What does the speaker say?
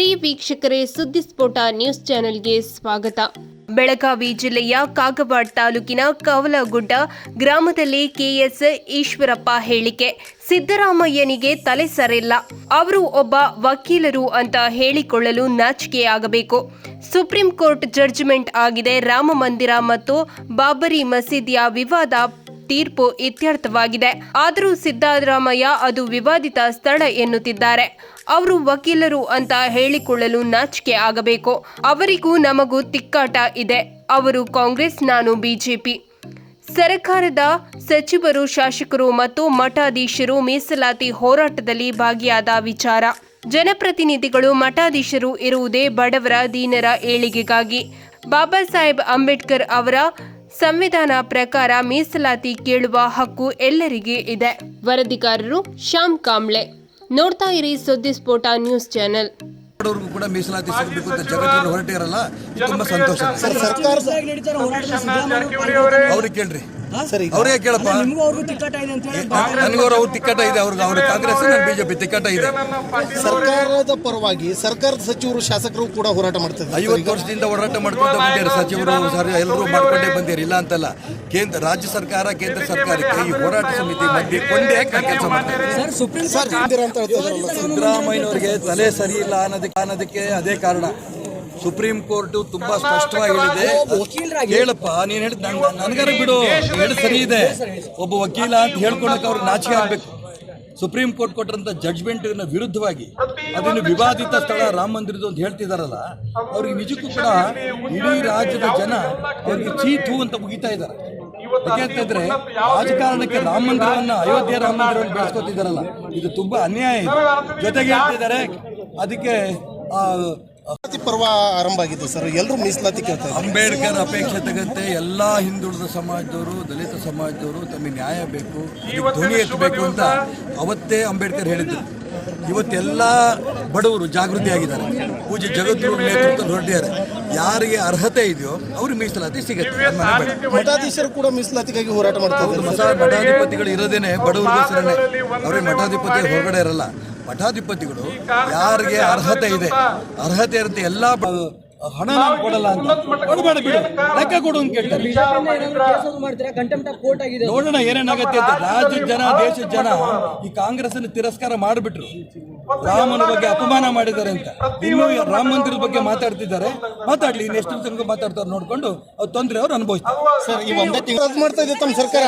ಪ್ರಿಯ ವೀಕ್ಷಕರೇ, ಸುದ್ದಿ ಸ್ಫೋಟ ನ್ಯೂಸ್ ಚಾನೆಲ್ಗೆ ಸ್ವಾಗತ. ಬೆಳಗಾವಿ ಜಿಲ್ಲೆಯ ಕಾಗವಾಡ ತಾಲೂಕಿನ ಕವಲಗುಡ್ಡ ಗ್ರಾಮದಲ್ಲಿ ಕೆಎಸ್ ಈಶ್ವರಪ್ಪ ಹೇಳಿಕೆ. ಸಿದ್ದರಾಮಯ್ಯನಿಗೆ ತಲೆ ಸರಿಲ್ಲ. ಅವರು ಒಬ್ಬ ವಕೀಲರು ಅಂತ ಹೇಳಿಕೊಳ್ಳಲು ನಾಚಿಕೆ ಆಗಬೇಕು ಸುಪ್ರೀಂ ಕೋರ್ಟ್ ಜಡ್ಜ್ಮೆಂಟ್ ಆಗಿದೆ. ರಾಮ ಮಂದಿರ ಮತ್ತು ಬಾಬರಿ ಮಸೀದಿಯ ವಿವಾದ ತೀರ್ಪು ಇತ್ಯರ್ಥವಾಗಿದೆ. ಆದರೂ ಸಿದ್ದರಾಮಯ್ಯ ಅದು ವಿವಾದಿತ ಸ್ಥಳ ಎನ್ನುತ್ತಿದ್ದಾರೆ. ಅವರು ವಕೀಲರು ಅಂತ ಹೇಳಿಕೊಳ್ಳಲು ನಾಚಿಕೆ ಆಗಬೇಕು. ಅವರಿಗೂ ನಮಗೂ ತಿಕ್ಕಾಟ ಇದೆ. ಅವರು ಕಾಂಗ್ರೆಸ್, ನಾನು ಬಿಜೆಪಿ. ಸರ್ಕಾರದ ಸಚಿವರು, ಶಾಸಕರು ಮತ್ತು ಮಠಾಧೀಶರು ಮೀಸಲಾತಿ ಹೋರಾಟದಲ್ಲಿ ಭಾಗಿಯಾದ ವಿಚಾರ. ಜನಪ್ರತಿನಿಧಿಗಳು, ಮಠಾಧೀಶರು ಇರುವುದೇ ಬಡವರ ದೀನರ ಏಳಿಗೆಗಾಗಿ. ಬಾಬಾ ಸಾಹೇಬ್ ಅಂಬೇಡ್ಕರ್ ಅವರ ಸಂವಿಧಾನ ಪ್ರಕಾರ ಮೀಸಲಾತಿ ಕೇಳುವ ಹಕ್ಕು ಎಲ್ಲರಿಗೆ ಇದೆ. ವರದಿಗಾರರು ಶ್ಯಾಮ್ ಕಾಂಬ್ಳೆ ನೋಡ್ತಾ ಇರಿ ಸುದ್ದಿ ಸ್ಫೋಟ ನ್ಯೂಸ್ ಚಾನೆಲ್. ಬಡವರಿಗೂ ಕೂಡ ಮೀಸಲಾತಿ ಸಿಗಬೇಕು ಅಂತ ಜಗತ್ತಿನಲ್ಲಿ ಹೊರಟಿರಲ್ಲ ತುಂಬಾ ಸಂತೋಷ. ಅವ್ರಿಗೆ ಕೇಳ್ರಿ. ಸರಿ ಅವ್ರಿಗೆ ಕೇಳಪ್ಪ. ನಿಮಗೂ ಅವ್ರಿಗೂ ತಿಕ್ಕಾಟ ಇದೆ ಅಂತ ಹೇಳಿ ನನಗವ್ರು ಅವ್ರ ತಿಕ್ಕಟ ಇದೆ ಅವ್ರಿಗೆ ಅವ್ರ ಕಾಂಗ್ರೆಸ್ ನಾನು ಬಿಜೆಪಿ ತಿಕ್ಕಟ ಇದೆ. ಸರ್ಕಾರದ ಪರವಾಗಿ ಸರ್ಕಾರದ ಸಚಿವರು ಶಾಸಕರು ಕೂಡ ಹೋರಾಟ ಮಾಡ್ತಿದ್ದಾರೆ. ಐವತ್ತು ವರ್ಷದಿಂದ ಹೋರಾಟ ಬಂದಿದ್ದಾರೆ ಸಚಿವರು ಸರ್ ಎಲ್ಲರೂ ಮಾಡ್ಕೊಂಡೇ ಬಂದಿರಿ ಇಲ್ಲ ಅಂತಲ್ಲ. ಕೇಂದ್ರ ರಾಜ್ಯ ಸರ್ಕಾರ ಕೇಂದ್ರ ಸರ್ಕಾರಕ್ಕೆ ಈ ಹೋರಾಟ ಸಮಿತಿ ಮಧ್ಯೆ ಕೊಂಡೇ ಕೆಲಸ ಮಾಡ್ತಾರೆ. ಸರ್ ಸುಪ್ರೀಂ ಸರ್ ಸಿದ್ದರಾಮಯ್ಯನವರಿಗೆ ತಲೆ ಸರಿ ಇಲ್ಲ ಅನ್ನೋದಕ್ಕೆ ಅನ್ನೋದಕ್ಕೆ ಅದೇ ಕಾರಣ. ಸುಪ್ರೀಂ ಕೋರ್ಟ್ ತುಂಬಾ ಸ್ಪಷ್ಟವಾಗಿ ಹೇಳಿದೆ ಹೇಳಪ್ಪ ನೀನ್ ಹೇಳಿದ್ ನನಗಾರ ಬಿಡು ಹೇಳಿ ಸರಿ ಇದೆ. ಒಬ್ಬ ವಕೀಲ ಅಂತ ಹೇಳ್ಕೊಳಕ್ ಅವ್ರಿಗೆ ನಾಚಿಕೆ ಆಗ್ಬೇಕು. ಸುಪ್ರೀಂ ಕೋರ್ಟ್ ಕೊಟ್ಟರಂತ ಜಡ್ಜ್ಮೆಂಟ್ ವಿರುದ್ಧವಾಗಿ ಅದನ್ನು ವಿವಾದಿತ ಸ್ಥಳ ರಾಮ ಮಂದಿರದ್ದು ಅಂತ ಹೇಳ್ತಿದಾರಲ್ಲ ಅವ್ರಿಗೆ ನಿಜಕ್ಕೂ ಕೂಡ ಇಡೀ ರಾಜ್ಯದ ಜನ ಅವ್ರಿಗೆ ಚೀತು ಅಂತ ಮುಗಿತಾ ಇದ್ದಾರೆ ಯಾಕೆಂತಂದ್ರೆ ರಾಜಕಾರಣಕ್ಕೆ ರಾಮ ಮಂದಿರವನ್ನ ಅಯೋಧ್ಯೆ ರಾಮ ಮಂದಿರವನ್ನು ಬೆಳೆಸ್ಕೊತಿದಾರಲ್ಲ. ಇದು ತುಂಬಾ ಅನ್ಯಾಯ ಇದೆ. ಜೊತೆಗೆ ಹೇಳ್ತಿದ್ದಾರೆ ಅದಕ್ಕೆ ಪರ್ವ ಆರಂಭ ಆಗಿದೆ ಸರ್ ಎಲ್ಲರೂ ಮೀಸಲಾತಿ ಕೇಳ್ತಾರೆ ಅಂಬೇಡ್ಕರ್ ಅಪೇಕ್ಷೆ ತಗಂತೆ ಎಲ್ಲಾ ಹಿಂದುಳಿದ ಸಮಾಜದವರು ದಲಿತ ಸಮಾಜದವರು ತಮಗೆ ನ್ಯಾಯ ಬೇಕು ಧ್ವನಿ ಎತ್ತಬೇಕು ಅಂತ ಅವತ್ತೇ ಅಂಬೇಡ್ಕರ್ ಹೇಳಿದ್ರು. ಇವತ್ತೆಲ್ಲ ಬಡವರು ಜಾಗೃತಿ ಆಗಿದ್ದಾರೆ ಪೂಜೆ ಜಗದ್ಗುರು ನೇತೃತ್ವ ಹೊರಟಿದ್ದಾರೆ ಯಾರಿಗೆ ಅರ್ಹತೆ ಇದೆಯೋ ಅವ್ರಿಗೆ ಮೀಸಲಾತಿ ಸಿಗುತ್ತೆ. ಮಠಾಧೀಶರು ಕೂಡ ಮೀಸಲಾತಿಗಾಗಿ ಹೋರಾಟ ಮಾಡ್ತಾರೆ ಮಠಾಧಿಪತಿಗಳು ಇರೋದೇನೆ ಬಡವರು ಅವ್ರಿಗೆ ಮಠಾಧಿಪತಿ ಹೊರಗಡೆ ಇರಲ್ಲ. ಮಠಾಧಿಪತಿಗಳು ಯಾರಿಗೆ ಅರ್ಹತೆ ಇದೆ? ಅರ್ಹತೆ ಇರುತ್ತೆ ಎಲ್ಲ ಹಣ ನಾವು ಕೊಡಲ್ಲ ಅಂತ. ಕೊಡಬೇಡ ಬಿಡು. ಲೆಕ್ಕ ಕೊಡು ಅಂತ ಕೇಳ್ತಾರೆ. ನೋಡೋಣ ಏನೇನಾಗತ್ತೆ ಅಂತ. ರಾಜ್ಯ ಜನ ದೇಶದ ಜನ ಈ ಕಾಂಗ್ರೆಸ್ ಅನ್ನು ತಿರಸ್ಕಾರ ಮಾಡಿಬಿಟ್ರು. ರಾಮನ ಬಗ್ಗೆ ಅಪಮಾನ ಮಾಡಿದ್ದಾರೆ ಅಂತ. ಇನ್ನು ರಾಮ ಮಂದಿರದ ಬಗ್ಗೆ ಮಾತಾಡ್ತಿದ್ದಾರೆ. ಮಾತಾಡ್ಲಿ ಇನ್ನು ಎಷ್ಟು ತನಕ ಮಾತಾಡ್ತಾರೆ ನೋಡ್ಕೊಂಡು ಅವ್ರು ತೊಂದರೆ ಅವ್ರು ಅನುಭವಿಸ್ತಾರೆ. ಸರ್ ಈ ಒಂದೇ ತಿಂಗಳು ಮಾಡ್ತಾ ಇದೆ ತಮ್ಮ ಸರ್ಕಾರ?